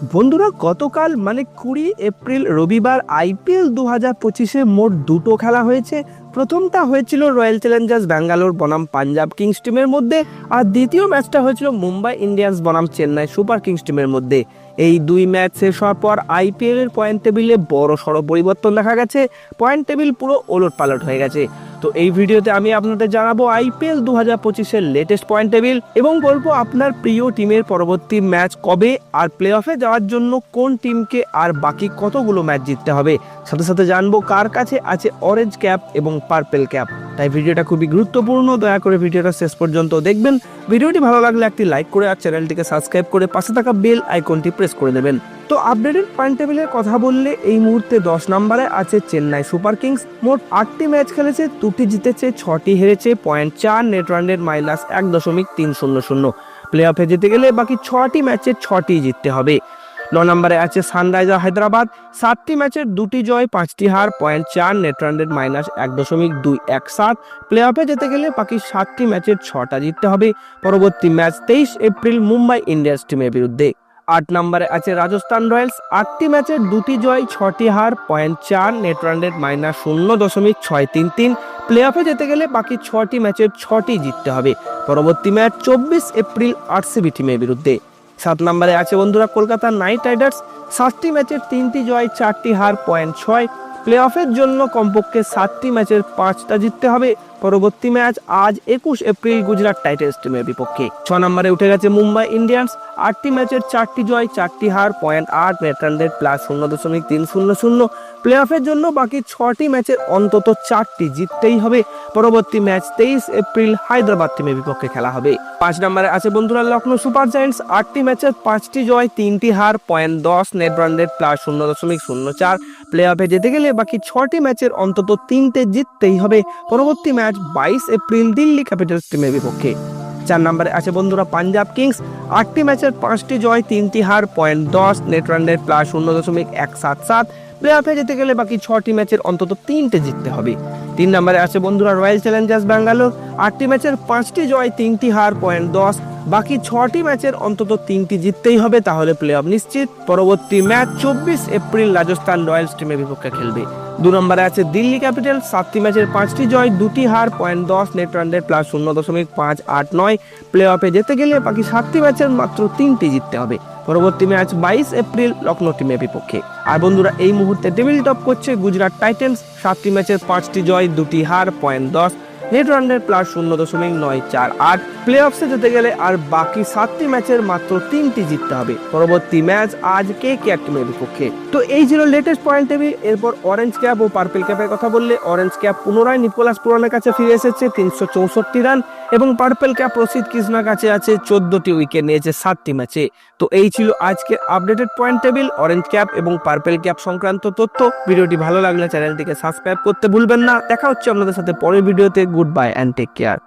বন্ধুরা, গতকাল মানে কুড়ি এপ্রিল রবিবার আইপিএল দু হাজার পঁচিশে মোট দুটো খেলা হয়েছে। প্রথমটা হয়েছিল রয়্যাল চ্যালেঞ্জার্স ব্যাঙ্গালোর বনাম পাঞ্জাব কিংস টিমের মধ্যে আর দ্বিতীয় ম্যাচটা হয়েছিল মুম্বাই ইন্ডিয়ান্স বনাম চেন্নাই সুপার কিংস টিমের মধ্যে। এই দুই ম্যাচ শেষ হওয়ার পর আইপিএল এর পয়েন্ট টেবিলে বড় সড়ো পরিবর্তন দেখা গেছে। পয়েন্ট টেবিল পুরো ওলট পালট হয়ে গেছে। তো এই ভিডিওতে আমি আপনাদের জানাব আইপিএল দু হাজার পঁচিশের লেটেস্ট পয়েন্ট টেবিল এবং বলব আপনার প্রিয় টিমের পরবর্তী ম্যাচ কবে আর প্লে অফে যাওয়ার জন্য কোন টিমকে আর বাকি কতগুলো ম্যাচ জিততে হবে। সাথে সাথে জানব কার কাছে আছে অরেঞ্জ ক্যাপ এবং পার্পেল ক্যাপ তাই ভিডিওটা খুবই গুরুত্বপূর্ণ, দয়া করে ভিডিওটা শেষ পর্যন্ত দেখবেন। ভিডিওটি ভালো লাগলে একটি লাইক করে আর চ্যানেলটিকে সাবস্ক্রাইব করে পাশে থাকা বেল আইকনটি প্রেস করে দেবেন। তো আপডেটেড পয়েন্ট টেবিলের কথা বললে এই মুহূর্তে দশ নম্বরে আছে চেন্নাই সুপার কিংস। মোট আটটি ম্যাচ খেলেছে, দুটি জিতেছে, ছটি হেরেছে পয়েন্ট চার নেট রানের মাইনাস এক দশমিক তিন শূন্য শূন্য। প্লে অফে যেতে গেলে বাকি ছটি ম্যাচে ছটি জিততে হবে। ন নম্বরে আছে সানরাইজার হায়দ্রাবাদ সাতটি ম্যাচের দুটি জয়, পাঁচটি হার পয়েন্ট চার নেট রানের মাইনাস এক দশমিক দুই এক সাত। প্লে অফে যেতে গেলে বাকি সাতটি ম্যাচের ছটা জিততে হবে। পরবর্তী ম্যাচ তেইশ এপ্রিল মুম্বাই ইন্ডিয়ান্স টিমের বিরুদ্ধে। আট নম্বরে আছে রাজস্থান রয়্যালস। আটটি ম্যাচের দুটি জয়, ছটি হার, পয়েন্ট চার, নেট রান রেট মাইনাস শূন্য দশমিক ছয় তিন তিন। প্লে অফে যেতে গেলে বাকি ছটি ম্যাচে ছটি জিততে হবে। পরবর্তী ম্যাচ চব্বিশ এপ্রিল আরসিবি টিমের বিরুদ্ধে। সাত নম্বরে আছে বন্ধুরা, কলকাতা নাইট রাইডার্স। সাতটি ম্যাচের তিনটি জয়, চারটি হার, পয়েন্ট ছয়। প্লে অফের জন্য কমপক্ষে সাতটি ম্যাচের পাঁচটা জিততে হবে। পরবর্তী ম্যাচ আজ একুশ এপ্রিল গুজরাট টাইটেন্স টিমের বিপক্ষে। ছ নম্বরে উঠে গেছে মুম্বাই ইন্ডিয়ান্স। আটটি ম্যাচের চারটি জয়, চারটি হার, পয়েন্ট আট নেট প্লাস শূন্য দশমিক তিন শূন্য শূন্য। প্লে অফের জন্য বাকি ছটি ম্যাচের অন্তত চারটি জিততেই হবে। পরবর্তী ম্যাচ তেইশ এপ্রিল হায়দ্রাবাদ টিমের বিপক্ষে খেলা হবে। পাঁচ নম্বরে আছে বন্ধুরা লখনৌ সুপার জায়েন্টস। আটটি ম্যাচের পাঁচটি জয়, তিনটি হার, পয়েন্ট দশ, নেট রান রেট প্লাস শূন্য দশমিক শূন্য চার। প্লে অফে যেতে গেলে বাকি ছটি ম্যাচের অন্তত তিনটে জিততেই হবে। পরবর্তী ম্যাচ বাইশ এপ্রিল দিল্লি ক্যাপিটালস টিমের বিপক্ষে। চার নম্বরে আছে বন্ধুরা পাঞ্জাব কিংস। আটটি ম্যাচের পাঁচটি জয়, তিনটি হার, পয়েন্ট দশ, নেট রান রেট প্লাস শূন্য দশমিক এক সাত সাত। প্লে অফে যেতে গেলে বাকি ছটি ম্যাচের অন্তত তিনটে জিততে হবে। তিন নম্বরে আছে বন্ধুরা রয়্যাল চ্যালেঞ্জার্স ব্যাঙ্গালোর আটটি ম্যাচের পাঁচটি জয়, তিনটি হার পয়েন্ট দশ। বাকি ছটি ম্যাচের অন্তত তিনটি জিততেই হবে, তাহলে প্লে অফ নিশ্চিত। পরবর্তী ম্যাচ চব্বিশ এপ্রিল রাজস্থান রয়্যালস টিমের বিপক্ষে খেলবে। দু নম্বরে আছে দিল্লি ক্যাপিটাল সাতটি ম্যাচের পাঁচটি জয়, দুটি হার পয়েন্ট দশ। নেট রান রেট প্লাস শূন্য দশমিক পাঁচ আট নয়। প্লে অফে যেতে গেলে বাকি সাতটি ম্যাচের মাত্র তিনটি জিততে হবে। পরবর্তী ম্যাচ বাইশ এপ্রিল লখনৌ টিমের বিপক্ষে। আর বন্ধুরা, এই মুহূর্তে টেবিল টপ করছে গুজরাট টাইটেন্স। সাতটি ম্যাচের পাঁচটি জয়, দুটি হার, পয়েন্ট দশ। নেট রান রেট প্লাস শূন্য দশমিক নয় চার আট প্লে অফসে যেতে গেলে আর বাকি সাতটি ম্যাচের মাত্র তিনটি জিততে হবে। পরবর্তী ম্যাচ আজ কে কে টিমের বিপক্ষে? তো এই ছিল লেটেস্ট পয়েন্ট টেবিল এরপর অরেঞ্জ ক্যাপ ও পার্পেল ক্যাপের কথা বললে অরেঞ্জ ক্যাপ পুনরায় নিকোলাস পুরানের কাছে ফিরে এসেছে তিনশো চৌষট্টি রান এবং পার্পেল ক্যাপ রশিদ কৃষ্ণার কাছে আছে চোদ্দটি উইকেট নিয়েছে সাতটি ম্যাচে। তো এই ছিল আজকের updated point table orange cap এবং পার্পেল ক্যাপ সংক্রান্ত তথ্য। ভিডিওটি ভালো লাগলে চ্যানেলটিকে সাবস্ক্রাইব করতে ভুলবেন না। দেখা হচ্ছে আপনাদের সাথে পরের ভিডিওতে। goodbye and take care